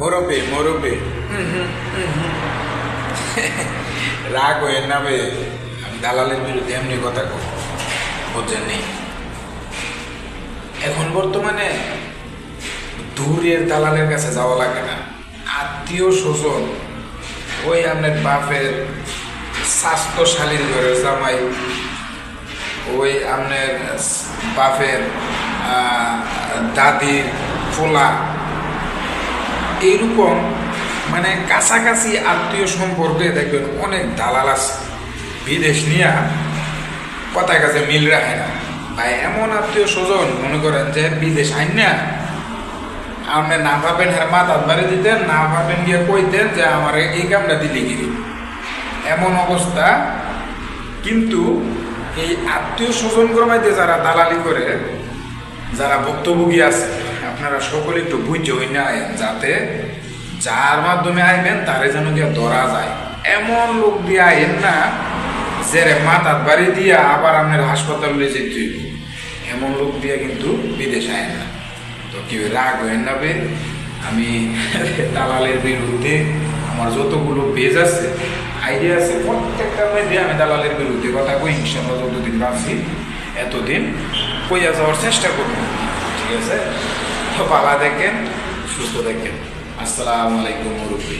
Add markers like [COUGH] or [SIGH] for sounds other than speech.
মুরব্বী মুরব্বী রাগ হয়ে না বে আমি দালালের বিরুদ্ধে এমনি কথা কই। বুঝছেন নি? এখন বর্তমানে দূরের দালালের কাছে যাওয়া লাগে না। আত্মীয় স্বজন, ওই আপনার বাপের স্বাস্থ্যশালীর ঘরের জামাই, ওই আপনার বাপের দাদির ফোলা এইরকম মানে কাছাকাছি আত্মীয় সম্পর্কে দেখবেন অনেক দালাল আছে। বিদেশ নিয়ে কথার কাছে মিল রাখে না। বা এমন আত্মীয় স্বজন মনে করেন যে বিদেশ আইন না আপনি না ভাবেন হ্যাঁ মাথাত বাড়ি দিতেন, না ভাবেন গিয়ে কইতেন যে আমার এই কামটা দিলি গিরি এমন অবস্থা। কিন্তু এই আত্মীয় স্বজন ক্রমাইতে যারা দালালি করে, যারা ভুক্তভোগী আছে আপনারা সকলে একটু বুঝে হই না যাতে যার মাধ্যমে আইবেন তারে যেন দিয়ে ধরা যায়। এমন লোক দিয়ে আইন না, যে রে মাথাত বাড়ি দিয়া আবার আপনার হাসপাতালে যেতে। এমন লোক দিয়ে কিন্তু বিদেশ আয়েন না। তো কেউ রাগ হয়েন না বে, আমি [LAUGHS] দালালের বিরুদ্ধে আমার যতগুলো পেজ আছে, আইডিয়া আছে, প্রত্যেকটা মধ্যে আমি দালালের বিরুদ্ধে কথা কই ইনশাল্লাহ যতদিন ভাবছি এতদিন কইয়া যাওয়ার চেষ্টা করব। ঠিক আছে? ভালো দেখেন সুস্থ দেখেন। আসসালামু আলাইকুম মুরব্বী।